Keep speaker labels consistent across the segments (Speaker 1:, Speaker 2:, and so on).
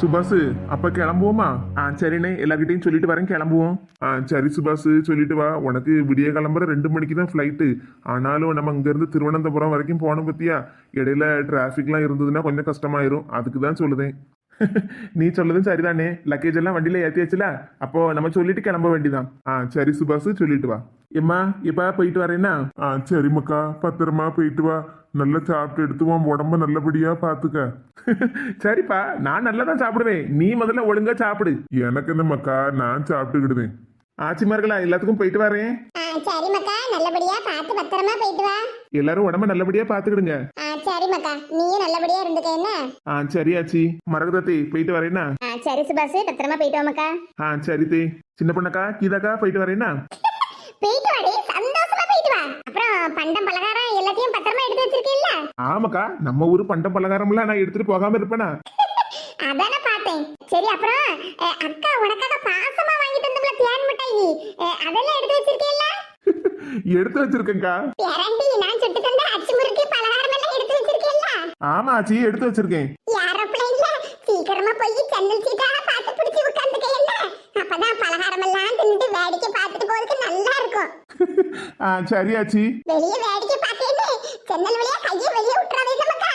Speaker 1: சுபாஷ் அப்ப கிளம்புவோமா? ஆ சரிண்ணே எல்லார்கிட்டையும் சொல்லிட்டு வரேன் கிளம்புவோம். ஆ சரி சுபாஷ் சொல்லிட்டு வா. உனக்கு விடிய கிளம்புற ரெண்டு மணிக்கு தான் ஃப்ளைட்டு ஆனாலும் நம்ம இங்கேருந்து திருவனந்தபுரம் வரைக்கும் போகணும் பத்தியா? இடையில டிராஃபிக்லாம் இருந்ததுன்னா கொஞ்சம் கஷ்டமாயிரும். அதுக்கு தான் சொல்லுதேன். நீ சொல்லதும் சரிதானே? லக்கேஜ் எல்லாம் வண்டியில ஏத்தியாச்சுல? அப்போ நம்ம சொல்லிட்டு கிளம்ப வேண்டிதான். ஆ சரி சுபாஷ் சொல்லிட்டு வா. எம்மா இப்ப போயிட்டு வரேன்னா? ஆ சரி பத்திரமா போயிட்டு வா. நல்லா சாப்பிட்டு எடுத்து உன் உடம்ப நல்லபடியா பாத்துக்க. சரிப்பா நான் நல்லா தான் சாப்பிடுவேன். நீ முதல்ல ஒழுங்கா சாப்பிடு. எனக்கு என்ன மக்கா நான் சாப்பிட்டுக்கிடுவேன். ஆச்சிமார்களா எல்லாத்துக்கும் போயிட்டு வரேன்.
Speaker 2: ஆ சரி மக்கா நல்லபடியா பார்த்து பத்திரமா போயிட்டு வா.
Speaker 1: எல்லாரும் உடம்ப நல்லபடியா பாத்துக்கிடுங்க
Speaker 2: ஆ சரி மக்கா நீயும் நல்லபடியா இருந்துக்க என்ன?
Speaker 1: ஆ சரி ஆச்சி. மரகதத்தை போயிட்டு வரேன்னா
Speaker 2: ஆ சரி சுபாஷ் பத்திரமா போயிட்டு வா மக்கா.
Speaker 1: ஆ சரி தே. சின்ன பொண்ணக்கா கீதாக்கா போயிட்டு வரேன்னா
Speaker 2: போயிட்டு வாடி சந்தோஷமா போயிட்டு வா. அப்புறம் பண்டம் பலகாரம் எல்லாத்தையும் பத்திரமா எடுத்து வச்சிருக்கீல்ல?
Speaker 1: ஆமாக்கா நம்ம ஊர் பண்டம் பலகாரம்லாம் நான் எடுத்துட்டு போகாம இருப்பேனா?
Speaker 2: அதானே பார்த்தேன். சரி அப்புறம் அக்கா உனக்காக பாசமா வாங்கிட்டு வந்தோம்ல தேன் மிட்டாய். அதெல்லாம் எடுத்து வச்சிருக்கீல்ல?
Speaker 1: எடுத்து வச்சிருக்கேன்க்கா.
Speaker 2: பேரண்டி நான் சுட்டு தந்த அச்சு முறுக்கு பலகாரம் எல்லாம் எடுத்து வச்சிருக்கீல்ல?
Speaker 1: ஆமா ஆச்சி எடுத்து வச்சிருக்கேன்.
Speaker 2: ஏரோப்ளேன்ல சீக்கிரமா போய் ஜன்னல் சீட்டால பார்த்து பிடிச்சி உட்காந்துக்கல அப்பதான் பலகாரம் எல்லாம் தின்னுட்டு வேடிக்கை பார்த்துட்டு போறதுக்கு நல்லா இருக்கும்
Speaker 1: ஆ சரி ஆச்சி.
Speaker 2: வெளியே வேடிக்கை பார்த்தேன்னு ஜன்னல் வழியா கையை வெளியே விட்டுறாதே நமக்கா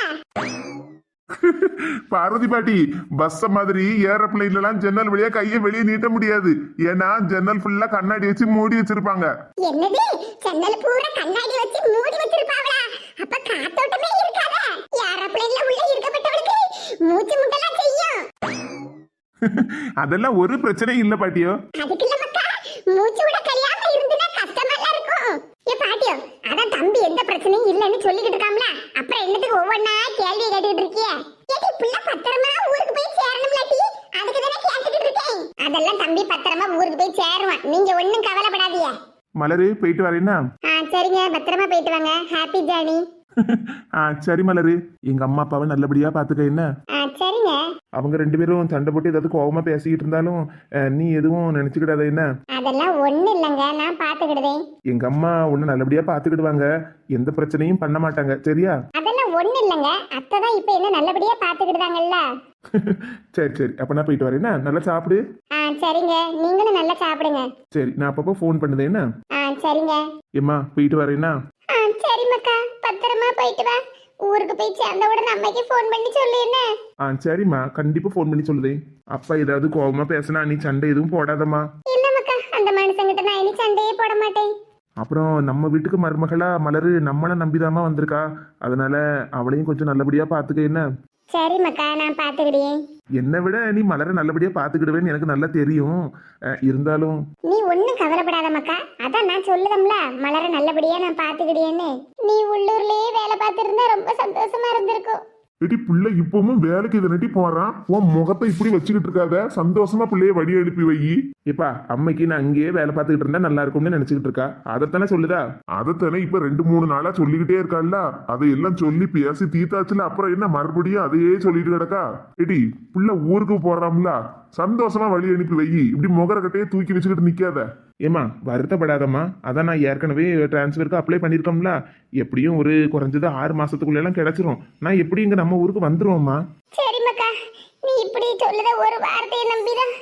Speaker 1: பார்வதி பாட்டி பஸ் மாதிரி ஏரோப்ளைன்ல எல்லாம் ஜன்னல் வழியா கையை வெளியே நீட்ட முடியாது. ஏன்னா ஜன்னல் ஃபுல்லா கண்ணாடி வச்சு மூடி வச்சிருப்பாங்க.
Speaker 2: என்னது? ஜன்னல் பூரா கண்ணாடி வச்சு மூடி வச்சிருப்பாங்களா அப்ப காத்தோட்டமே இருக்காத. ஏரோப்ளேன்ல உள்ள இருக்கப்பட்டவளுக்கு மூச்சு முட்டெல்லாம் செய்யும்.
Speaker 1: அதெல்லாம் ஒரு பிரச்சனையும் இல்ல பாட்டியோ.
Speaker 2: அதுக்கு இல்ல மக்கா மூச்சு விட கழியாம இருந்துனா கஷ்டமா ஏ பாட்டியோ அதான் தம்பி எந்த பிரச்சனையும் இல்லைன்னு சொல்லிக்கிட்டு இருக்காம்ல. அப்புறம் என்னத்துக்கு ஒவ்வொன்னா கேள்வி கேட்டுட்டு இருக்கிய? ஏடி புள்ள பத்திரமா ஊருக்கு போய் சேரணும்லாட்டி அதுக்கு தானே கேட்டுக்கிட்டு இருக்கேன். அதெல்லாம் தம்பி பத்திரமா ஊருக்கு போய் சேருவான். நீங்க ஒண்ணும் கவலைப்படாதீங்க.
Speaker 1: மலரு போயிட்டு வரேன்னா
Speaker 2: சரிங்க. பத்திரமா போயிட்டு வாங்க. ஹாப்பி ஜேர்னி
Speaker 1: சரி மலரு. எங்க அம்மா அப்பாவை நல்லபடியா பாத்துக்க என்ன?
Speaker 2: சரிங்க
Speaker 1: அவங்க ரெண்டு பேரும் சண்டை போட்டு ஏதாவது கோவமா பேசிக்கிட்டு இருந்தாலும் அஹ், நீ எதுவும் நினைச்சுக்கிடாத என்ன?
Speaker 2: அதெல்லாம் ஒண்ணு இல்லைங்க. நான் பாத்துக்கிடுதேன்.
Speaker 1: எங்க அம்மா உன்னை நல்லபடியா பாத்துக்கிடுவாங்க. எந்த பிரச்சனையும் பண்ண மாட்டாங்க. சரியா?
Speaker 2: அதெல்லாம் ஒண்ணு இல்லைங்க. அத்தை தான் இப்ப என்ன நல்லபடியா பாத்துக்கிடுதாங்கல்ல?
Speaker 1: சரி சரி. அப்ப நான் போயிட்டு வரேன்னா நல்லா சாப்பிடு.
Speaker 2: ஆ சரிங்க. நீங்களும் நல்லா சாப்பிடுங்க.
Speaker 1: சரி நான் அப்பப்போ ஃபோன் பண்ணுதேன் என்ன?
Speaker 2: ஆ சரிங்க.
Speaker 1: எம்மா போயிட்டு வரேன்னா
Speaker 2: ஆ சரி மக்கா பத்திரமா போயிட்டு வா. ஊருக்கு போய் சேர்ந்த உடனே அம்மைக்கு ஃபோன் பண்ணி சொல்லு என்ன?
Speaker 1: ஆ சரிம்மா. கண்டிப்பா ஃபோன் பண்ணி சொல்லுதே. அப்பா ஏதாவது கோவமா பேசினா நீ சண்டை எதுவும் போடாதம்மா.
Speaker 2: இல்ல மக்கா அந்த மனுஷங்கிட்ட நான் இனி சண்டையே போட மாட்டேன்.
Speaker 1: அப்புறம் நம்ம வீட்டுக்கு மருமகளா மலரு நம்மளை நம்பிதாம்மா வந்திருக்கா. அதனால அவளையும் கொஞ்சம் நல்லபடியா பாத்துக்க என்ன?
Speaker 2: சரி மக்கா நான் பாத்துக்கிட்டேன்
Speaker 1: என்னை விட நீ மலரை நல்லபடியா பாத்துக்கிடுவேன்னு எனக்கு நல்லா தெரியும். அஹ், இருந்தாலும்.
Speaker 2: நீ ஒண்ணும் கவலைப்படாத மக்கா. அதான் நான் சொல்லுதம்ல மலர நல்லபடியா நான் பாத்துக்கிட்டேன்னு நீ உள்ளூர்லயே வேலை பார்த்திருந்தா ரொம்ப சந்தோஷமா இருந்திருக்கும்.
Speaker 1: எடி பிள்ளை இப்பவும் வேலைக்கு இதை நட்டி போறான். உன் முகத்தை இப்படி வச்சுக்கிட்டு இருக்காத. சந்தோஷமா பிள்ளைய வழி எழுப்பி வை. இப்பா அம்மைக்கு நான் அங்கேயே வேலை பார்த்துக்கிட்டு இருந்தா நல்லா இருக்கும்னு நினைச்சுக்கிட்டு இருக்கா? அதைத்தானே சொல்லுதா? அதைத்தானே இப்ப ரெண்டு மூணு நாளா சொல்லிக்கிட்டே இருக்காள்ல. அதையெல்லாம் சொல்லி பேசி தீத்தாச்சுல அப்புறம் என்ன மறுபடியும் அதையே சொல்லிட்டு கிடக்கா? எடி புள்ள ஊருக்கு போறாம்ல. சந்தோஷமா வழி அனுப்பி வை. இப்படி முகரக்கட்டையே தூக்கி வச்சுக்கிட்டு நிக்காத. ஏமா வருத்தப்படாதம்மா. அதான் நான் ஏற்கனவே டிரான்ஸ்ஃபருக்கு அப்ளை பண்ணியிருக்கோம்ல. எப்படியும் ஒரு குறைஞ்சது ஆறு மாசத்துக்குள்ள எல்லாம் கிடைச்சிரும். நான் எப்படி இங்க நம்ம ஊருக்கு வந்துருவோம்மா?
Speaker 2: சரி மக்கா. நீ இப்படி சொல்லுத ஒரு வார்த்தையை நம்பிதான்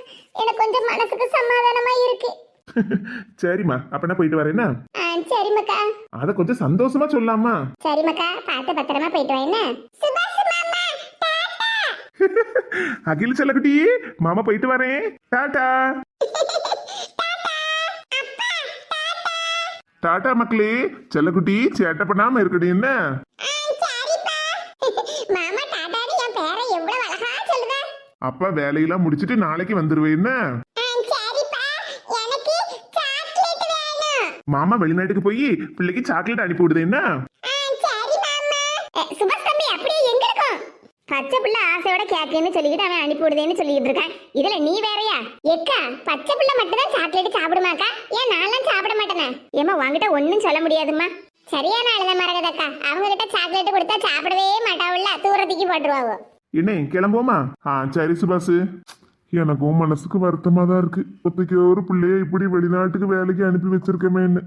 Speaker 2: எனக்கு கொஞ்சம் மனசுக்கு சமாதானமா இருக்கு.
Speaker 1: சரிம்மா அப்ப நான் போயிட்டு வரேன்னா
Speaker 2: ஆ சரி மக்கா.
Speaker 1: அதை கொஞ்சம் சந்தோஷமா சொல்லாமா
Speaker 2: சரி மக்கா. பார்த்து பத்திரமா போயிட்டு வா என்ன? சுபாஷ் மாமா டாடா.
Speaker 1: அகில் செல்லக்குட்டி மாமா போயிட்டு வரேன். டாடா. டாடா மக்களே செல்லக்குட்டி சேட்டை பண்ணாம இருக்கடி என்ன? அப்பா வேலையெல்லாம் முடிச்சிட்டு நாளைக்கு வந்துருவேன் என்ன? மாமா வெளிநாட்டுக்கு போய் பிள்ளைக்கு சாக்லேட் அனுப்பி விடுது என்ன
Speaker 2: ஆ சரி மாமா சுபாஷ் தம்பி அப்படியே எங்க இருக்கும் பச்சை பிள்ளை ஆசையோட கேட்கன்னு சொல்லிக்கிட்டு அவன் அனுப்பி விடுதேன்னு சொல்லிட்டு இருக்கான். இதுல நீ வேறயா? எக்கா பச்சை பிள்ளை மட்டும் தான் சாக்லேட் சாப்பிடுமாக்கா? ஏன் நான்லாம் சாப்பிட மாட்டேனே? ஏமா உங்ககிட்ட ஒன்றும் சொல்ல முடியாதும்மா. சரியான ஆளுத மரகதக்கா. அவங்க கிட்ட சாக்லேட் கொடுத்தா சாப்பிடவே மாட்டாவுல்ல தூரத்துக்கு போட்டுருவாங்க
Speaker 1: என்ன கிளம்புவோமா? ஆ சரி சுபாசு எனக்கும் மனசுக்கு வருத்தமா தான் இருக்கு. ஒத்தைக்கு ஒரு பிள்ளைய இப்படி வெளிநாட்டுக்கு வேலைக்கு அனுப்பி வச்சிருக்கமேன்னு.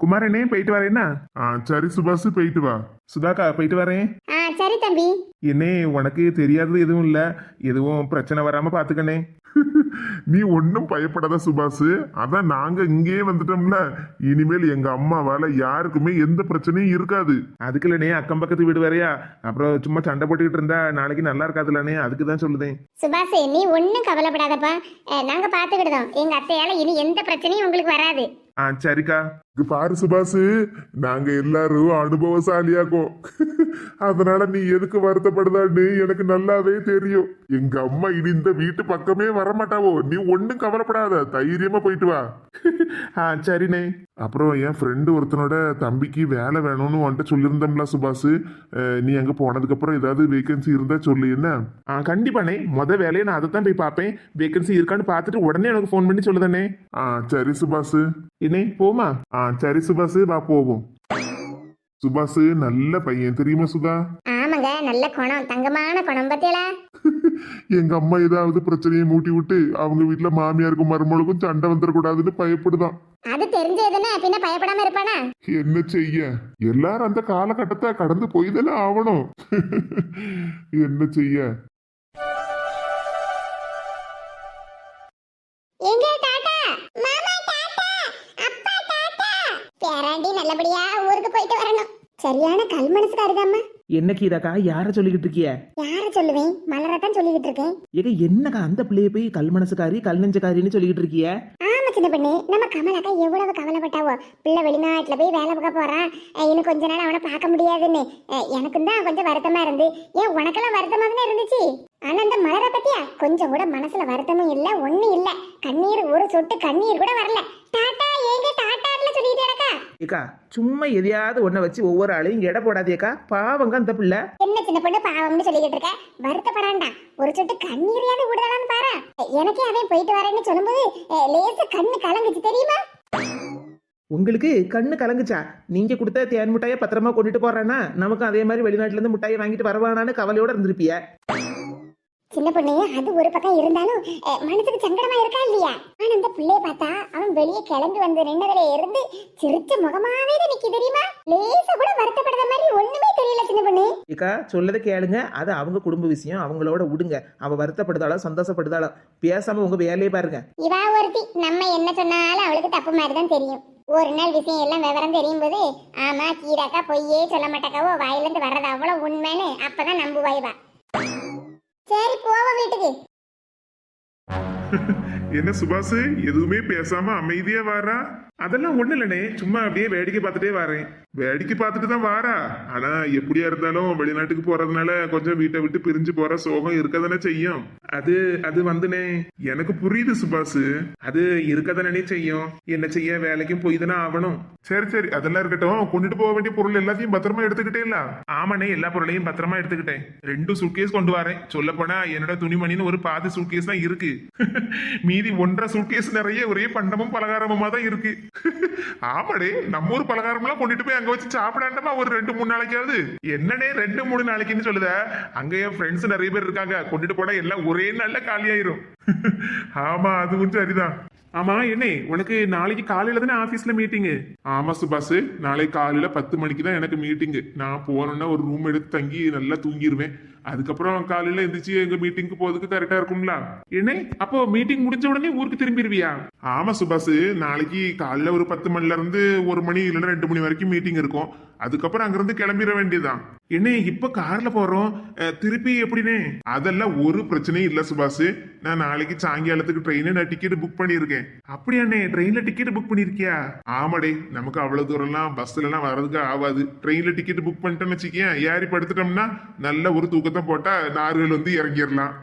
Speaker 1: குமாரனே போயிட்டு வரேன்னா ஆ சரி சுபாஷ் போயிட்டு வா. சுதாக்கா போயிட்டு வரேன்.
Speaker 2: ஆ சரி தம்பி.
Speaker 1: என்னே உனக்கு தெரியாதது எதுவும் இல்ல. எதுவும் பிரச்சனை வராம பாத்துக்கண்ணே. நீ ஒன்னும் பயப்படாத சுபாஷ். அதான் நாங்க இங்கேயே வந்துட்டோம்ல. இனிமேல் எங்க அம்மாவால யாருக்குமே எந்த பிரச்சனையும் இருக்காது. அதுக்கு இல்லனே அக்கம் பக்கத்து வீடு வேறையா? அப்புறம் சும்மா சண்டை போட்டுக்கிட்டு இருந்தா நாளைக்கு நல்லா இருக்காதுல்லனே அதுக்கு தான் சொல்லுதேன்.
Speaker 2: சுபாஷ் நீ ஒன்றும் கவலைப்படாதப்பா. நாங்க பாத்துக்கிட்டோம் எங்க அத்தையால இனி எந்த பிரச்சனையும் உங்களுக்கு வராது.
Speaker 1: ஆ சரிக்கா. இது பாரு சுபாஷ் நாங்க எல்லாரும் அனுபவசாலியாக்கோம் அதனால நீ எதுக்கு வருத்தப்படுதான்னு எனக்கு நல்லாவே தெரியும். எங்க அம்மா இனி இந்த வீட்டு பக்கமே வரமாட்டாவோ. நீ ஒண்ணும் கவலைப்படாத தைரியமா போயிட்டு வா. ஆ சரிண்ணே. அப்புறம் என் ஃப்ரெண்டு ஒருத்தனோட தம்பிக்கு வேலை வேணும்னு வந்துட்டு சொல்லியிருந்தோம்ல சுபாஷ். நீ அங்க போனதுக்கு அப்புறம் ஏதாவது வேகன்சி இருந்தா சொல்லு என்ன? ஆ கண்டிப்பாண்ணே. முத வேலையை நான் அதை தான் போய் பார்ப்பேன். வேகன்சி இருக்கான்னு பார்த்துட்டு உடனே எனக்கு ஃபோன் பண்ணி சொல்லுதானே ஆ சரி சுபாஷ். என்னே போமா ஆ சரி சுபாஷ் வா போவோம். சுபாஷ் நல்ல பையன். தெரியுமா சுதா
Speaker 2: ஆமாங்க நல்ல குணம். தங்கமான குணம் பத்தியலா?
Speaker 1: எங்க அம்மா ஏதாவது பிரச்சனையை மூட்டி விட்டு அவங்க வீட்டுல மாமியாருக்கும் மருமகளுக்கும் சண்டை வந்துடக்கூடாதுன்னு பயப்படுதான்.
Speaker 2: அது தெரிஞ்சதுன்னா பின்ன பயப்படாம இருப்பானா?
Speaker 1: என்ன செய்ய? எல்லாரும் அந்த காலகட்டத்தை கடந்து போய் தானே ஆகணும். என்ன செய்ய?
Speaker 2: நல்லபடியா ஊருக்கு போயிட்டு வரணும். சரியான கல் மனசுக்காருதாம்மா.
Speaker 3: என்ன கீதாக்கா? யார சொல்லிக்கிட்டு இருக்கிய?
Speaker 2: யார சொல்லுவேன்? மலரத்தான் சொல்லிக்கிட்டு இருக்கேன்.
Speaker 3: ஏக என்னக்கா அந்த பிள்ளைய போய் கல் மனசுக்காரி கல் நெஞ்சக்காரின்னு சொல்லிக்கிட்டு இருக்கிய?
Speaker 2: ஆமா சின்ன பண்ணு நம்ம கமலாக்கா எவ்வளவு கவலைப்பட்டாவோ. பிள்ளை வெளிநாட்டுல போய் வேலை பார்க்க போறான். இன்னும் கொஞ்ச நாள் அவனை பார்க்க முடியாதுன்னு. அஹ் எனக்கும் தான் கொஞ்சம் வருத்தமா இருந்து. ஏன் உனக்கெல்லாம் வருத்தமா தானே இருந்துச்சு? ஆனா அந்த மலரை பத்தியா? கொஞ்சம் கூட மனசுல வருத்தமும் இல்ல ஒண்ணும் இல்ல. கண்ணீர் ஒரு சொட்டு கண்ணீர் கூட வரல. டாட்டா ஏங்க சொல்லிட்டு
Speaker 3: ஏக்கா சும்மா எதையாவது ஒன்றை வச்சு ஒவ்வொரு ஆளையும் எடை போடாதேக்கா. பாவங்க அந்த பிள்ளை.
Speaker 2: என்ன சின்ன பொண்ணு பாவம்னு சொல்லிக்கிட்டு இருக்க? வருத்தப்படாண்டா. ஒரு சொட்டு கண்ணீரையாவது விடலான்னு பாரு. எனக்கே அவன் போயிட்டு வரேன்னு சொல்லும்போது லேசா கண்ணு கலங்குச்சு தெரியுமா?
Speaker 3: உங்களுக்கு கண்ணு கலங்குச்சா? நீங்க கொடுத்த தேன் மிட்டாயை பத்திரமா கொண்டுட்டு போறானா? நமக்கு அதே மாதிரி வெளிநாட்டுல இருந்து மிட்டாயை வாங்கிட்டு வரவானான்னு கவலையோட இருந்திருப்பிய.
Speaker 2: சின்ன பொண்ணு அது ஒரு பக்கம் இருந்தாலும் மனசுக்கு சங்கடமா இருக்கா இல்லையா? ஆனா அந்த பிள்ளைய பார்த்தா அவன் வெளியே கிளம்பி வந்து நின்னதுல இருந்து சிரிச்ச முகமாவே நிக்கி தெரியுமா? லேசா கூட வருத்தப்படுற மாதிரி ஒண்ணுமே தெரியல சின்ன பொண்ணு.
Speaker 3: ஏக்கா சொல்லதை கேளுங்க. அது அவங்க குடும்ப விஷயம். அவங்களோட விடுங்க அவ வருத்தப்படுதாளோ சந்தோஷப்படுதாளோ பேசாம உங்க வேலையை பாருங்க.
Speaker 2: இவா ஒருத்தி நம்ம என்ன சொன்னாலும் அவளுக்கு தப்பு மாதிரி தான் தெரியும். ஒரு நாள் விஷயம் எல்லாம் விவரம் தெரியும் போது ஆமா கீராக்கா பொய்யே சொல்ல மாட்டாக்காவோ வாயிலிருந்து வர்றது அவ்வளவு உண்மைன்னு அப்பதான் நம்புவாய்வா சரி போவோம் வீட்டுக்கு.
Speaker 1: என்ன சுபாஷ் எதுவுமே பேசாம அமைதியா வாரா? அதெல்லாம் ஒண்ணு இல்லனே சும்மா அப்படியே வேடிக்கை பார்த்துட்டே வரேன். வேடிக்கை பார்த்துட்டு தான் வாரா. ஆனா எப்படியா இருந்தாலும் வெளிநாட்டுக்கு போறதுனால கொஞ்சம் வீட்டை விட்டு பிரிஞ்சு போற சோகம் இருக்கதானே செய்யும். அது அது வந்துனே எனக்கு புரியுது சுபாஷ் அது இருக்கதானே செய்யும். என்ன செய்ய வேலைக்கும் போய் தானே ஆகணும். சரி சரி. அதெல்லாம் இருக்கட்டும். கொண்டுட்டு போக வேண்டிய பொருள் எல்லாத்தையும் பத்திரமா எடுத்துக்கிட்டே இல்ல ஆமாண்ணே. எல்லா பொருளையும் பத்திரமா எடுத்துக்கிட்டேன். ரெண்டு சூட்கேஸ் கொண்டு வரேன். சொல்ல போனா என்னோட துணிமணின்னு ஒரு பாதி சூட்கேஸ் தான் இருக்கு. மீதி ஒன்றரை சூட்கேஸ் நிறைய ஒரே பண்டமும் பலகாரமுமா தான் இருக்கு. ஆமாடே நம்ம ஊர் பலகாரம்லாம் கொண்டுட்டு போய் அங்க வச்சு சாப்பிடாண்டமா ஒரு ரெண்டு மூணு நாளைக்காவது? என்னடே ரெண்டு மூணு நாளைக்குன்னு சொல்லுத? அங்க என் ஃப்ரெண்ட்ஸ் நிறைய பேர் இருக்காங்க. கொண்டுட்டு போனா எல்லாம் ஒரே நாள்ல காலியாயிரும். ஆமா அதுவும் சரிதான். ஆமா என்ன உனக்கு நாளைக்கு காலையில தானே ஆபீஸ்ல மீட்டிங் ஆமா சுபாஷ் நாளைக்கு காலையில பத்து மணிக்கு தான் எனக்கு மீட்டிங் நான் போனோம்னா ஒரு ரூம் எடுத்து தங்கி நல்லா தூங்கிடுவேன் அதுக்கப்புறம் காலையில எந்திரிச்சு எங்க மீட்டிங்க்கு போறதுக்கு கரெக்டா இருக்கும்ல? என்ன அப்போ மீட்டிங் முடிஞ்ச உடனே ஊருக்கு திரும்பிடுவியா ஆமா சுபாஷ் நாளைக்கு காலையில ஒரு பத்து மணில இருந்து ஒரு மணி இல்லைன்னா ரெண்டு மணி வரைக்கும் மீட்டிங் இருக்கும். அதுக்கப்புறம் அங்கிருந்து கிளம்பிட வேண்டியதுதான். என்ன இப்ப கார்ல போறோம்? திருப்பி எப்படினே அதெல்லாம் ஒரு பிரச்சனையும் இல்ல சுபாஷ். நான் நாளைக்கு சாயங்காலத்துக்கு ட்ரெயினு நான் டிக்கெட் புக் பண்ணியிருக்கேன். அப்படியாண்ணே ட்ரெயின்ல டிக்கெட் புக் பண்ணிருக்கியா ஆமாடே நமக்கு அவ்வளவு தூரம்லாம் பஸ்ல எல்லாம் வர்றதுக்கு ஆகாது ட்ரெயின்ல டிக்கெட் புக் பண்ணிட்டோம்னு வச்சுக்கேன் ஏறி படுத்துட்டோம்னா நல்ல ஒரு தூக்கத்தை போட்டா நார்வேல் வந்து இறங்கிடலாம்.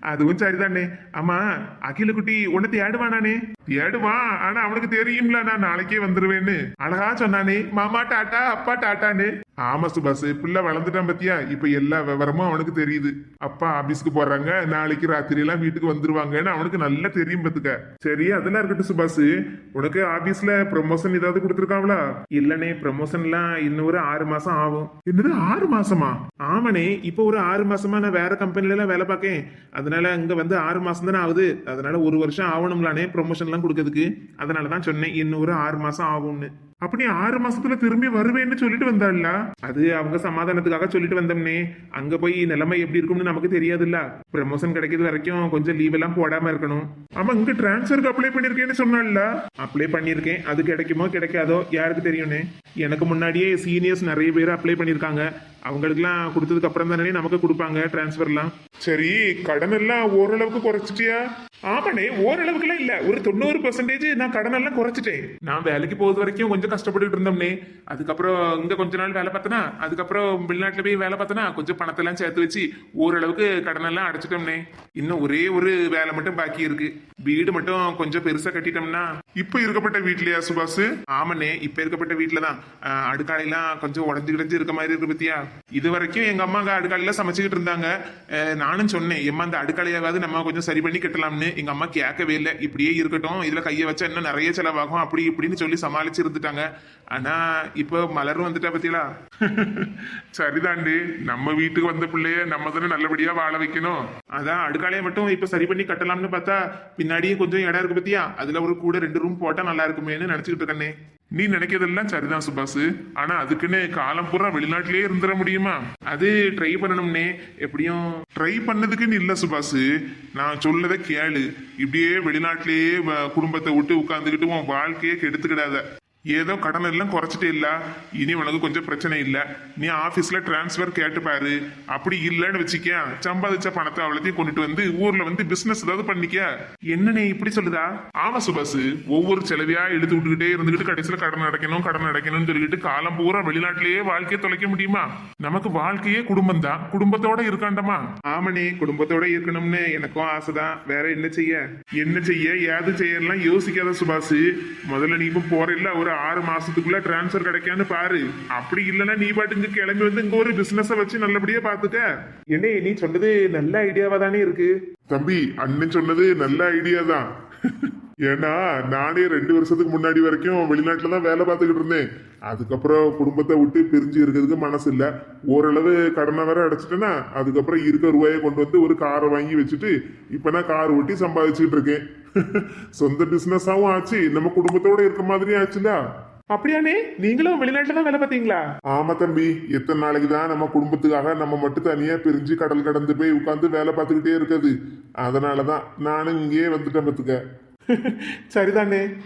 Speaker 1: அதுவும் சரிதானே ஆமா அகில குட்டி உன்னை தேடுவானானே. தேடுவான் ஆனா அவனுக்கு தெரியும்ல நான் நாளைக்கே வந்துருவேன்னு. அழகா சொன்னானே மாமா டாட்டா அப்பா டாட்டான்னு. ஆமா சுபாஷ் பிள்ளை வளர்ந்துட்டான் பத்தியா? இப்ப எல்லா விவரமும் அவனுக்கு தெரியுது. அப்பா ஆபீஸ்க்கு போறாங்க நாளைக்கு ராத்திரி எல்லாம் வீட்டுக்கு வந்துருவாங்கன்னு அவனுக்கு நல்லா தெரியும் பத்துக்க. சரி அதெல்லாம் இருக்கட்டும் சுபாஷ். உனக்கு ஆபீஸ்ல ப்ரமோஷன் ஏதாவது கொடுத்துருக்காங்களா? இல்லனே ப்ரமோஷன் எல்லாம் இன்னும் ஒரு ஆறு மாசம் ஆகும். என்னது ஆறு மாசமா? ஆமாண்ணே இப்போ ஒரு ஆறு மாசமா நான் வேற கம்பெனில எல்லாம் வேலை பார்க்கேன். அதனால அங்க வந்து ஆறு மாசம் தானே ஆகுது. அதனால ஒரு வருஷம் ஆகணும்லானே ப்ரமோஷன் எல்லாம் கொடுக்கறதுக்கு. அதனால தான் சொன்னேன் இன்னும் ஒரு ஆறு மாசம் ஆகும்னு. அப்ப நீ ஆறு மாசத்துல திரும்பி வருவேன்னு சொல்லிட்டு வந்தாள்ல? அது அவங்க சமாதானத்துக்காக சொல்லிட்டு வந்தோம்னே. அங்க போய் நிலைமை எப்படி இருக்கும்னு நமக்கு தெரியாதுல்ல. ப்ரமோஷன் கிடைக்கிறது வரைக்கும் கொஞ்சம் லீவ் எல்லாம் போடாம இருக்கணும். ஆமா இங்க டிரான்ஸ்ஃபருக்கு அப்ளை பண்ணிருக்கேன்னு சொன்னாள்ல? அப்ளை பண்ணிருக்கேன் அது கிடைக்குமோ கிடைக்காதோ யாருக்கு தெரியும்னே? எனக்கு முன்னாடியே சீனியர்ஸ் நிறைய பேர் அப்ளை பண்ணிருக்காங்க அவங்களுக்குலாம் கொடுத்ததுக்கு அப்புறம் தானே நமக்கு கொடுப்பாங்க டிரான்ஸ்ஃபர்லாம் சரி கடன் எல்லாம் ஓரளவுக்கு குறைச்சிட்டியா? ஆமாண்ணே ஓரளவுக்குலாம் இல்ல. ஒரு தொண்ணூறு பர்சன்டேஜ் நான் கடன் எல்லாம் குறைச்சிட்டேன். நான் வேலைக்கு போகிறது வரைக்கும் கொஞ்சம் கஷ்டப்பட்டுட்டு இருந்தோம்னே. அதுக்கப்புறம் இங்க கொஞ்ச நாள் வேலை பார்த்தனா அதுக்கப்புறம் வெளிநாட்டுல போய் வேலை பார்த்தனா கொஞ்சம் பணத்தெல்லாம் சேர்த்து வச்சு ஓரளவுக்கு கடன் எல்லாம் அடைச்சிட்டோம்னே. இன்னும் ஒரே ஒரு வேலை மட்டும் பாக்கி இருக்கு. வீடு மட்டும் கொஞ்சம் பெருசா கட்டிட்டோம்னா. இப்ப இருக்கப்பட்ட வீட்லயா சுபாஷ்? ஆமாண்ணே இப்ப இருக்கப்பட்ட வீட்டுல தான் அடுக்காலையெல்லாம் கொஞ்சம் உடஞ்சு கிடஞ்சு இருக்க மாதிரி இருக்கு பத்தியா? இது வரைக்கும் எங்க அம்மா அங்க அடுக்காலையில சமைச்சுக்கிட்டு இருந்தாங்க. அஹ், நானும் சொன்னேன் எம்மா அந்த அடுக்கலையாவது நம்ம கொஞ்சம் சரி பண்ணி கட்டலாம்னு. எங்க அம்மா கேட்கவே இல்லை. இப்படியே இருக்கட்டும். இதுல கையை வச்சா இன்னும் நிறைய செலவாகும். அப்படி இப்படின்னு சொல்லி சமாளிச்சு இருந்துட்டாங்க. ஆனா இப்போ மலரும் வந்துட்டா பத்தியலா சரிதாண்டி. நம்ம வீட்டுக்கு வந்த பிள்ளைய நம்ம தானே நல்லபடியா வாழ வைக்கணும். அதான் அடுக்காலையை மட்டும் இப்ப சரி பண்ணி கட்டலாம்னு பார்த்தா பின்னாடியே கொஞ்சம் இடம் இருக்கு பத்தியா? அதுல ஒரு கூட ரெண்டு ரூம் போட்டா நல்லா இருக்குமேன்னு நினைச்சுக்கிட்டு இருக்கேனே. நீ நினைக்கிறதெல்லாம் சரிதான் சுபாஷ் ஆனா அதுக்குன்னு காலம் பூரா வெளிநாட்டிலேயே இருந்துட முடியுமா? அது ட்ரை பண்ணணும்னே. எப்படியும் ட்ரை பண்ணதுக்குன்னு இல்ல சுபாஷ் நான் சொல்லதை கேளு. இப்படியே வெளிநாட்டிலேயே வ- குடும்பத்தை விட்டு உட்காந்துக்கிட்டு உன் வாழ்க்கையே கெடுத்துக்கிடாத. ஏதோ கடன் எல்லாம் குறைச்சிட்டே இல்ல. இனி உனக்கு கொஞ்சம் பிரச்சனை இல்லை. நீ ஆஃபீஸில் டிரான்ஸ்ஃபர் கேட்டு பாரு. அப்படி இல்லைன்னு வச்சுக்க சம்பாதிச்ச பணத்தை அவ்வளோத்தையும் கொண்டுட்டு வந்து ஊரில் வந்து பிஸ்னஸ் ஏதாவது பண்ணிக்க. என்ன நீ இப்படி சொல்லுதா? ஆமா சுபாஷ் ஒவ்வொரு செலவையாக எடுத்து விட்டுக்கிட்டே இருந்துகிட்டு கடைசியில் கடன் அடைக்கணும் கடன் அடைக்கணும்னு சொல்லிட்டு காலம் பூரா வெளிநாட்டிலேயே வாழ்க்கையை தொலைக்க முடியுமா? நமக்கு வாழ்க்கையே குடும்பம் தான் குடும்பத்தோட இருக்காண்டமா? ஆமனே குடும்பத்தோட இருக்கணும்னு எனக்கும் ஆசைதான். வேற என்ன செய்ய? என்ன செய்ய? ஏது செய்யலாம் யோசிக்காத சுபாஷ் முதல்ல நீ இப்போ போற ஒரு ஆறு மாசத்துக்குள்ள டிரான்ஸ்ஃபர் கிடைக்கான்னு பாரு. அப்படி இல்லைன்னா நீ பாட்டு இங்க கிளம்பி வந்து இங்க ஒரு பிசினஸ் வச்சு நல்லபடியா பாத்துக்க. என்ன நீ சொன்னது நல்ல ஐடியாவா தானே இருக்கு.
Speaker 4: தம்பி அண்ணன் சொன்னது நல்ல ஐடியா தான். ஏன்னா நானே ரெண்டு வருஷத்துக்கு முன்னாடி வரைக்கும் வெளிநாட்டுல தான் வேலை பார்த்துக்கிட்டு இருந்தேன். அதுக்கப்புறம் குடும்பத்தை விட்டு பிரிஞ்சு இருக்கிறதுக்கு மனசு இல்ல. ஓரளவு கடனை வேற அடைச்சிட்டேன்னா அதுக்கப்புறம் இருக்க ரூபாயை கொண்டு வந்து ஒரு காரை வாங்கி வச்சுட்டு இப்ப நான் கார் ஓட்டி சம்பாதிச்சுட்டு இருக்கேன். சொந்த பிசினஸாவும் ஆச்சு. நம்ம குடும்பத்தோட இருக்க மாதிரியும் ஆச்சுல.
Speaker 1: அப்படியானே நீங்களும் வெளிநாட்டுல தான் வேலை பார்த்தீங்களா?
Speaker 4: ஆமா தம்பி. எத்தனை நாளைக்கு தான் நம்ம குடும்பத்துக்காக நம்ம மட்டும் தனியா பிரிஞ்சு கடல் கடந்து போய் உட்காந்து வேலை பார்த்துக்கிட்டே இருக்குது அதனாலதான் நானும் இங்கேயே வந்துட்டேன் பத்துக்க
Speaker 1: சரிதானே?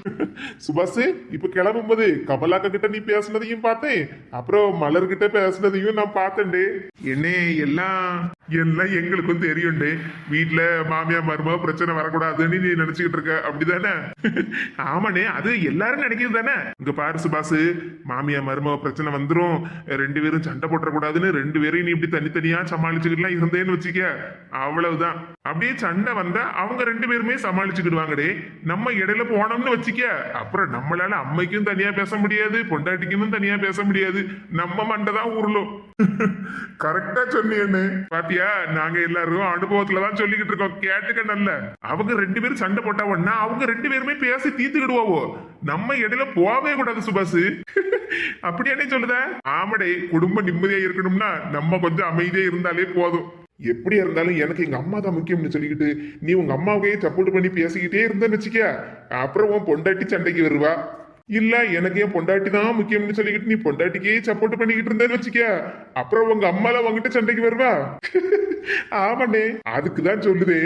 Speaker 4: சுபாஷ் இப்ப கிளம்பும்போது கமலாக்க கிட்ட நீ பேசுனதையும் பார்த்தேன். அப்புறம் மலர் கிட்ட பேசுனதையும் நான் பார்த்தேன்டே.
Speaker 1: என்ன எல்லாம்
Speaker 4: எல்லாம் எங்களுக்கும் தெரியும்டே. வீட்டுல மாமியார் மருமக பிரச்சனை வரக்கூடாதுன்னு நீ நினைச்சுக்கிட்டு இருக்க. அப்படிதானே?
Speaker 1: ஆமாண்ணே அது எல்லாரும் நினைக்கிறது தானே?
Speaker 4: இங்க பாரு சுபாஷ் மாமியார் மருமக பிரச்சனை வந்துரும். ரெண்டு பேரும் சண்டை போட்டுறக்கூடாதுன்னு ரெண்டு பேரையும் நீ இப்படி தனித்தனியா சமாளிச்சுக்கிட்டுலாம் இருந்தேன்னு வச்சுக்க. அவ்வளவுதான். அப்படியே சண்டை வந்தா அவங்க ரெண்டு பேருமே சமாளிச்சுக்கிடுவாங்கடே. நம்ம இடையில போனோம்னு வச்சுக்க. அப்புறம் நம்மளால அம்மைக்கும் தனியா பேச முடியாது பொண்டாட்டிக்கும் தனியா பேச முடியாது. நம்ம மண்டை தான் உருளும் கரெக்டா சொன்னீங்கன்னு பாத்தியா நாங்க எல்லாரும் அனுபவத்துல தான் சொல்லிக்கிட்டு இருக்கோம். கேட்டுக்க நல்ல. அவங்க ரெண்டு பேரும் சண்டை போட்டா ஒண்ணா? அவங்க ரெண்டு பேருமே பேசி தீர்த்துக்கிடுவாவோ? நம்ம இடையில போகவே கூடாது சுபாஷ். அப்படியானே சொல்லுத? ஆமாடே குடும்பம் நிம்மதியா இருக்கணும்னா நம்ம கொஞ்சம் அமைதியா இருந்தாலே போதும். எப்படி இருந்தாலும் எனக்கு எங்க அம்மா தான் முக்கியம்னு சொல்லிக்கிட்டு நீ உங்க அம்மாவையே சப்போர்ட் பண்ணி பேசிக்கிட்டே இருந்தேன்னு வச்சுக்க அப்புறம் உன் பொண்டாட்டி சண்டைக்கு வருவா. இல்ல எனக்கு என் பொண்டாட்டி தான் முக்கியம்னு சொல்லிக்கிட்டு நீ பொண்டாட்டிக்கே சப்போர்ட் பண்ணிக்கிட்டு இருந்தேன்னு வச்சுக்க. அப்புறம் உங்க அம்மால உங்ககிட்ட சண்டைக்கு வருவா? ஆமாண்ணே அதுக்குதான் சொல்லுதே.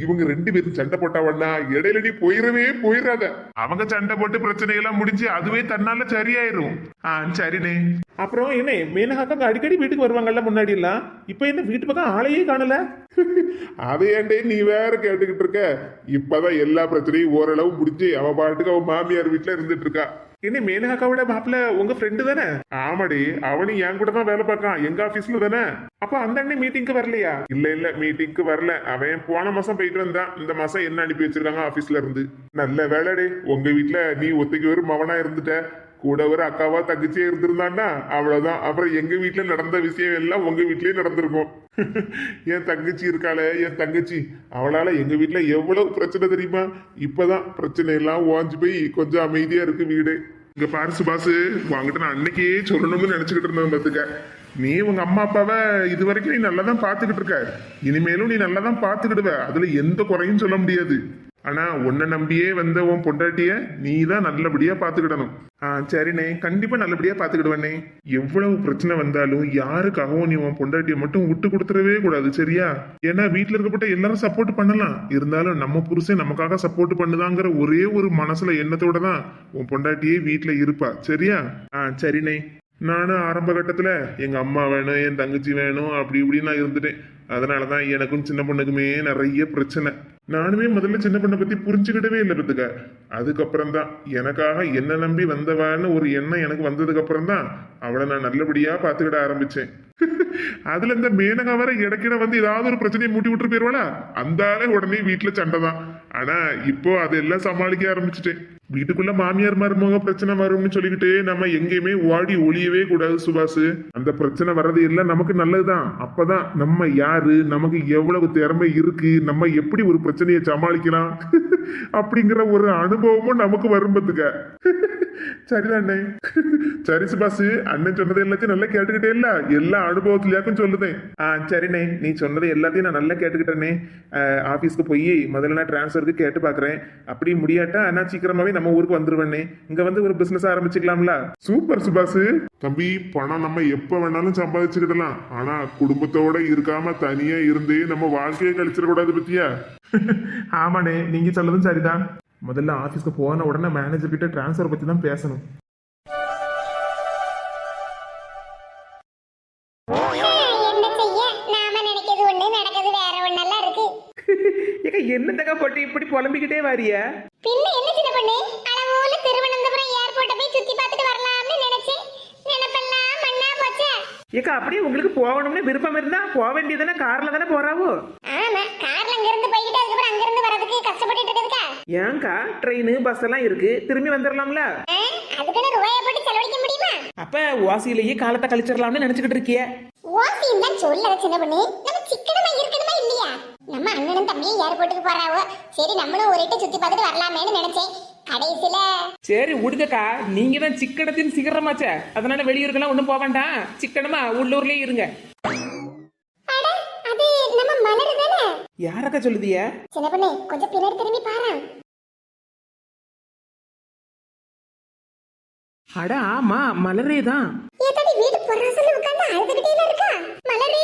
Speaker 4: இவங்க ரெண்டு பேரும் சண்டை போட்டாவண்ணா இடையில நீ போயிடவே போயிடாத அவங்க சண்டை போட்டு பிரச்சனை எல்லாம் முடிஞ்சு அதுவே தன்னால சரியாயிரும்.
Speaker 1: ஆ சரிண்ணே. அப்புறம் என்ன மேனகாக்கா அடிக்கடி வீட்டுக்கு வருவாங்கல்ல முன்னாடி எல்லாம் இப்ப என்ன வீட்டு பக்கம் ஆளையே காணல?
Speaker 4: அதை ஏன்டே நீ வேற கேட்டுக்கிட்டு இருக்க? இப்பதான் எல்லா பிரச்சனையும் ஓரளவு முடிஞ்சு அவ பாட்டுக்கு அவ மாமியார் வீட்டுல இருந்துட்டு இருக்கா.
Speaker 1: என்ன மேனகாக்காவோட மாப்பிள்ள உங்க ஃப்ரெண்டு தானே?
Speaker 4: ஆமாடி அவனும் என் கூட தான் வேலை பார்க்கான் எங்க ஆபீஸ்ல தானே?
Speaker 1: அப்ப அந்த அண்ணன் மீட்டிங்க்கு வரலையா?
Speaker 4: இல்ல இல்ல மீட்டிங்க்கு வரல. அவன் போன மாசம் போயிட்டு வந்தான். இந்த மாசம் என்ன அனுப்பி வச்சிருக்காங்க ஆபீஸ்ல இருந்து? நல்ல வேலைடே. உங்க வீட்டுல நீ ஒத்தைக்கு வெறும் மவனா இருந்துட்ட. கூட ஒரு அக்காவா தங்கச்சியே இருந்திருந்தான்னா அவ்வளவுதான். அப்புறம் எங்க வீட்டுல நடந்த விஷயம் எல்லாம் உங்க வீட்லயே நடந்திருக்கும். என் தங்கச்சி இருக்காளே என் தங்கச்சி. அவளால எங்க வீட்டுல எவ்வளவு பிரச்சனை தெரியுமா? இப்பதான் பிரச்சனை எல்லாம் ஓஞ்சு போய் கொஞ்சம் அமைதியா இருக்கு வீடு. இங்க பாரு சுபாசு. உங்ககிட்ட நான் அன்னைக்கே சொல்லணும்னு நினைச்சுக்கிட்டு இருந்தேன் பாத்துக்க. நீ உங்க அம்மா அப்பாவை இது வரைக்கும் நீ நல்லா தான் பாத்துக்கிட்டு இருக்க. இனிமேலும் நீ நல்லா தான் பாத்துக்கிடுவ. அதுல எந்த குறையும் சொல்ல முடியாது.
Speaker 1: ஆனா உன்னை நம்பியே வந்த உன் பொண்டாட்டிய நீ தான் நல்லபடியா பாத்துக்கிடணும். ஆ சரிண்ணே. கண்டிப்பா நல்லபடியா பாத்துக்கிடுவண்ணே. எவ்வளவு பிரச்சனை வந்தாலும் யாருக்காகவும் நீ உன் பொண்டாட்டிய மட்டும் விட்டு கொடுத்துடவே கூடாது சரியா? ஏன்னா வீட்டுல இருக்கப்பட்ட எல்லாரும் சப்போர்ட் பண்ணலாம். இருந்தாலும் நம்ம புருஷன் நமக்காக சப்போர்ட் பண்ணுதாங்கிற ஒரே ஒரு மனசுல எண்ணத்தோட தான் உன் பொண்டாட்டியே வீட்டுல இருப்பா சரியா? ஆ சரிண்ணே. நானும் ஆரம்ப கட்டத்துல எங்க அம்மா வேணும் என் தங்கச்சி வேணும் அப்படி இப்படின்னு நான் இருந்துட்டேன். அதனாலதான் எனக்கும் சின்ன பொண்ணுக்குமே நிறைய பிரச்சனை. நானுமே முதல்ல சின்ன பொண்ணை பத்தி புரிஞ்சுக்கிட்டவே இல்லை பத்துக்க அதுக்கப்புறம் தான் எனக்காக என்ன நம்பி வந்தவான்னு ஒரு எண்ணம் எனக்கு வந்ததுக்கு அப்புறம் தான் அவளை நான் நல்லபடியா பாத்துக்கிட ஆரம்பிச்சேன். அதுல இந்த மேனகா வர இடக்கிட வந்து ஏதாவது ஒரு பிரச்சனையை மூட்டி விட்டு போயிருவாளா? அந்த ஆளே உடனே வீட்டுல சண்டை தான். ஆனா இப்போ அதெல்லாம் சமாளிக்க ஆரம்பிச்சிட்டேன். வீட்டுக்குள்ள மாமியார் மருமக பிரச்சனை வரும்னு சொல்லிக்கிட்டு நம்ம எங்கேயுமே ஓடி ஒளியவே கூடாது சுபாஷ். அந்த பிரச்சனை வர்றது எல்லாம் நமக்கு நல்லதுதான். அப்பதான் நம்ம யார் நமக்கு எவ்வளவு திறமை இருக்கு? நம்ம எப்படி ஒரு பிரச்சனையை சமாளிக்கலாம்? அப்படிங்கிற ஒரு அனுபவமும் நமக்கு வரும்பத்துக்க சரிதானே? சரி சுபாஷ் அண்ணன் சொன்னது எல்லாத்தையும் நல்லா கேட்டுக்கிட்டே இல்ல? எல்லா அனுபவத்திலேயாக்கும் சொல்லுதேன் ஆ சரிண்ணே. நீ சொன்னது எல்லாத்தையும் நான் நல்லா கேட்டுக்கிட்டேனே. ஆஃபீஸ்க்கு போய் முதல்ல நான் டிரான்ஸ்ஃபருக்கு கேட்டு பார்க்குறேன் அப்படி முடியாட்டா நான் சீக்கிரமாவே நம்ம ஊருக்கு வந்துருவேனே இங்க வந்து ஒரு பிசினஸ் ஆரம்பிச்சுக்கலாம்ல? சூப்பர் சுபாஷ்.
Speaker 4: தம்பி பணம் நம்ம எப்ப வேணாலும் சம்பாதிச்சுக்கிடலாம். ஆனா குடும்பத்தோட இருக்காம தனியா இருந்தே நம்ம வாழ்க்கையை கழிச்சிடக்கூடாது பத்தியா?
Speaker 1: ஆமாண்ணே. நீங்க சொல்லதும் சரிதான். முதல்ல ஆஃபீஸ்க்கு போன உடனே மேனேஜர் கிட்ட டிரான்ஸ்ஃபர் பத்தி தான் பேசணும்.
Speaker 3: இப்படி புலம்பிக்கிட்டே வாரிய?
Speaker 2: பின்ன என்ன சின்ன பொண்ணு? அளவோல திருவனந்தபுரம் ஏர்போர்ட்டை போய் சுத்தி பார்த்துட்டு வரலாம்னு நினைச்சேன் நினைப்பெல்லாம் மண்ணா போச்சே.
Speaker 3: ஏக்கா அப்படியே உங்களுக்கு போகணும்னு விருப்பம் இருந்தா போக வேண்டியதுன்னா கார்ல தானே போறாவோ?
Speaker 2: ஆமா கார்ல அங்க இருந்து போய்கிட்டு அதுக்கப்புறம் அங்க இருந்து வரதுக்கு கஷ்டப்பட்டுட்டு இருக்கிறதுக்கா
Speaker 3: ஏன்க்கா ட்ரெயின் பஸ் எல்லாம் இருக்கு. திரும்பி வந்துடலாம்ல
Speaker 2: அதுக்குன்னு ரூபாயை போட்டு செலவழிக்க முடியுமா?
Speaker 3: அப்ப வாசியிலேயே காலத்தை கழிச்சிடலாம்னு நினைச்சுக்கிட்டு இருக்கிய.
Speaker 2: ஓசியும் தான் சொல்லல சின்ன பொண்ணு. நம்ம சிக்கனமா அண்ணனும் தம்பியும் ஏர்போர்ட்டுக்கு போறாவோ? சரி நம்மளும் ஒரு இட்டு சுத்தி பார்த்துட்டு வரலாமேன்னு நினைச்சேன். கடைசியில
Speaker 3: சரி விடுங்கக்கா. நீங்க தான் சிக்கனத்தின் சிகரமாச்சே. அதனால வெளியூருக்கெல்லாம் ஒன்றும் போக வேண்டாம். சிக்கனமா உள்ளூர்லயே இருங்க.
Speaker 2: அது நம்ம மலரு தானே?
Speaker 3: யாரக்கா சொல்லுதிய
Speaker 2: சின்ன பொண்ணு கொஞ்சம் பின்னாடி திரும்பி பாரு
Speaker 3: அட ஆமா மலரே தான்.
Speaker 2: ஏதாடி வீட்டு பொறாசல உட்கார்ந்து அழுதுகிட்டே இருக்கா? மலரே!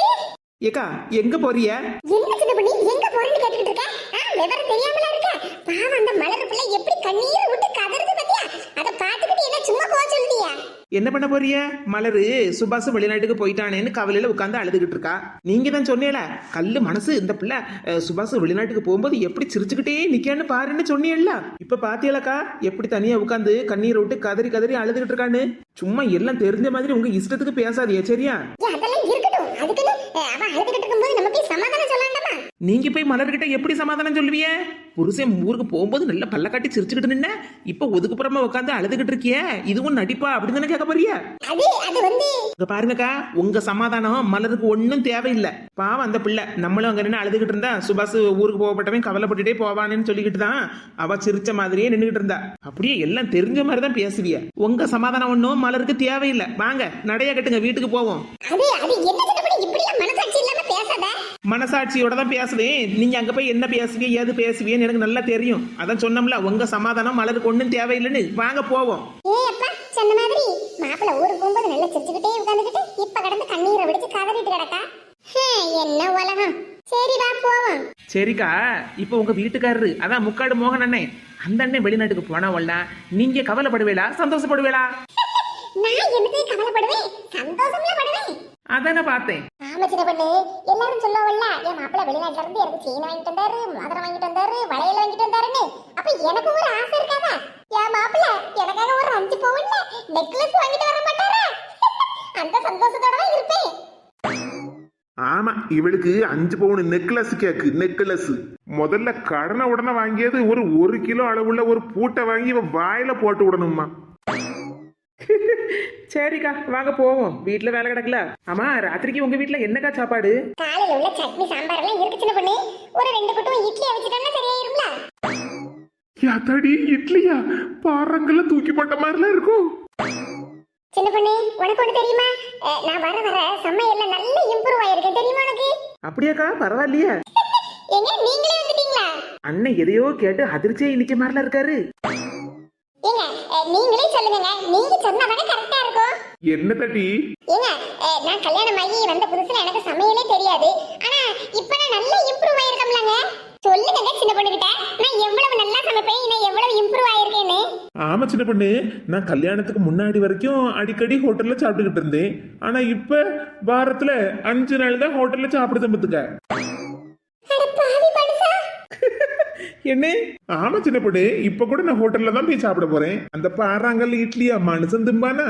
Speaker 3: ஏக்கா எங்க போறிய
Speaker 2: என்ன சின்ன பொண்ணு எங்க போறேன்னு கேட்டுக்கிட்டு இருக்க? ஆ, விவரம் தெரியாமலா இருக்க? பாவம் அந்த மலர் பிள்ளை எப்படி கண்ணீரை விட்டு கதறுது பாத்தியா? அதை பார்த்துக்கிட்டு என்ன சும்மா போக சொல்லிட்டியா
Speaker 3: என்ன பண்ண போறிய மலரு சுபாஷ் வெளிநாட்டுக்கு போயிட்டானேன்னு கவலையில உட்காந்து அழுதுகிட்டு இருக்கா. நீங்க தான் சொன்னீல கல்லு மனசு இந்த பிள்ளை சுபாஷ் வெளிநாட்டுக்கு போகும்போது எப்படி சிரிச்சுக்கிட்டே நிக்கான்னு பாருன்னு சொன்னீல்ல. இப்ப பாத்தியலக்கா எப்படி தனியா உட்காந்து கண்ணீரை விட்டு கதறி கதறி அழுதுகிட்டு இருக்கான்னு? சும்மா எல்லாம் தெரிஞ்ச மாதிரி உங்க இஷ்டத்துக்கு பேசாதீங்க சரியா? நீங்க போய் மலர்கிட்ட எப்படி சமாதானம் சொல்லுவிய? புருஷன் ஊருக்கு போகும்போது நல்ல பல்ல காட்டி சிரிச்சுக்கிட்டு நின்ன இப்ப ஒதுக்குப்புறமா உட்காந்து அழுதுகிட்டு இருக்கிய? இதுவும் நடிப்பா அப்படின்னு தானே கேட்க போறிய? பாருங்கக்கா உங்க சமாதானம் மலருக்கு ஒன்றும் தேவையில்லை. பாவம் அந்த பிள்ளை. நம்மளும் அங்க நின்று அழுதுகிட்டு இருந்தா சுபாஷ் ஊருக்கு போகப்பட்டவன் கவலைப்பட்டுட்டே போவானேன்னு சொல்லிக்கிட்டு தான் அவ சிரிச்ச மாதிரியே நின்றுகிட்டு இருந்தா. அப்படியே எல்லாம் தெரிஞ்ச மாதிரி தான் பேசுவிய. உங்க சமாதானம் ஒன்றும் மலருக்கு தேவையில்லை. வாங்க நடைய கட்டுங்க வீட்டுக்கு போவோம். மனசாட்சியோட தான் பேசுவேன். நீங்க அங்க போய் என்ன பேசுவிய ஏது பேசுவியன்னு எனக்கு நல்லா தெரியும். அதான் சொன்னோம்ல உங்க சமாதானம் மலருக்கு ஒன்றும் தேவையில்லைன்னு. வாங்க போவோம்.
Speaker 2: சொன்ன மாதிரி மாப்பிள்ள ஊருக்கு போகும்போது நல்லா சிரிச்சுக்கிட்டே உட்காந்துக்கிட்டு இப்ப கடந்து கண்ணீரை விடுச்சு கதறிட்டு கிடக்கா? ஹம், என்ன உலகம். சரி வா போவோம்.
Speaker 3: சரிக்கா இப்போ உங்க வீட்டுக்காரரு அதான் முக்காடு மோகன் அண்ணே. அந்த அண்ணன் வெளிநாட்டுக்கு போனவள்ல நீங்க கவலைப்படுவேளா? சந்தோஷப்படுவேளா?
Speaker 2: நான் என்னத்தையும் கவலைப்படுவேன்? சந்தோஷம்ல படுவேன்.
Speaker 3: அதானே பார்த்தேன்?
Speaker 2: ஆமா சின்ன பொண்ணு எல்லாரும் சொல்லுவாங்கல்ல என் மாப்பிள்ள வெளிநாட்டுல இருந்து எனக்கு செயின் வாங்கிட்டு வந்தாரு மோதிரம் வாங்கிட்டு வந்தாரு வளையல் வாங்கிட்டு வந்தாருன்னு. அப்ப எனக்கு ஒரு ஆசை இருக்காதா? என் மாப்பிள்ள எனக்காக ஒரு அஞ்சு பவுன்ல நெக்லஸ் வாங்கிட்டு வர மாட்டாரா? அந்த சந்தோஷத்தோட தான் இருப்பேன்.
Speaker 1: ஆமா இவளுக்கு அஞ்சு பவுன் நெக்லஸ் கேக்கு நெக்லஸ். முதல்ல கடனை உடனே வாங்கியது ஒரு ஒரு கிலோ அளவுள்ள ஒரு பூட்டை வாங்கி இவ வாயில போட்டு விடணுமா
Speaker 3: சரிக்கா வாங்க போவோம். வீட்ல வேலை கிடக்கல. ஆமா ராத்திரிக்கு உங்க வீட்ல என்னக்கா சாப்பாடு?
Speaker 2: காலையில உள்ள சட்னி சாம்பார் எல்லாம் இருக்கு சின்ன பொண்ணு. ஒரு ரெண்டு குட்டும் இட்லி வச்சுட்டோம்னா சரியாயிரும்ல?
Speaker 1: யாத்தாடி இட்லியா? பாறங்கள்ல தூக்கி போட்ட மாதிரிலாம் இருக்கும்
Speaker 2: சின்ன பொண்ணு உனக்கு ஒண்ணு தெரியுமா? நான் வர வர சமையல்ல நல்ல இம்ப்ரூவ் ஆயிருக்கேன். தெரியுமா உனக்கு?
Speaker 3: அப்படியாக்கா பரவாயில்லையே.
Speaker 2: எங்க நீங்களே வந்துட்டீங்களா?
Speaker 3: அண்ணன் எதையோ கேட்டு அதிர்ச்சியா நிக்க மாதிரில இருக்காரு.
Speaker 2: ஏங்க நீங்களே சொல்லுங்க நீங்க சொன்னாதானே கரெக்டா இருக்கும்
Speaker 1: என்ன தட்டி
Speaker 2: ஏங்க நான் கல்யாணம் ஆகி வந்த புதுசுல எனக்கு சமையலே தெரியாது. ஆனா இப்ப நான் நல்லா இம்ப்ரூவ் ஆயிருக்கம்லங்க. சொல்லுங்க சின்ன பொண்ணுகிட்ட. நான் எவ்வளவு நல்லா சமைப்பேன் நான் எவ்வளவு இம்ப்ரூவ் ஆயிருக்கேன்னு.
Speaker 1: ஆமா சின்ன பொண்ணு. நான் கல்யாணத்துக்கு முன்னாடி வரைக்கும் அடிக்கடி ஹோட்டல்ல சாப்பிட்டுக்கிட்டு இருந்தேன். ஆனா இப்ப வாரத்துல அஞ்சு நாள் தான் ஹோட்டல்ல சாப்பிடுதேன் பத்துக்க
Speaker 3: என்ன?
Speaker 1: ஆமா சின்ன பொண்ணு. இப்ப கூட நான் ஹோட்டல்ல தான் போய் சாப்பிட போறேன். அந்த பாறாங்கல் இட்லியா மனுஷன் தும்பானா?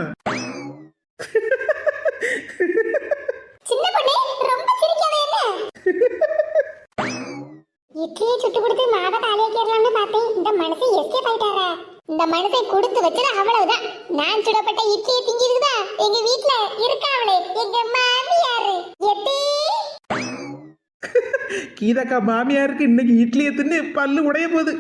Speaker 2: சின்ன பொண்ணு ரொம்ப சிரிக்காத என்ன? இட்லியை சுட்டு கொடுத்து மாவை தாலியாக்கிடலாம்னு பார்த்தேன். இந்த மனுஷன் எஸ்கேப் ஆயிட்டாரா? இந்த மனுஷன் கொடுத்து வச்சது அவ்வளவுதான். நான் சுடப்பட்ட இட்லியை திங்கிருக்குதா எங்க வீட்ல இருக்காவளே எங்க மாமியாரு? எத்தே?
Speaker 3: கீதாக்கா மாமியாருக்கு இன்னைக்கு இட்லியை தின்னு பல்லு உடைய போகுது.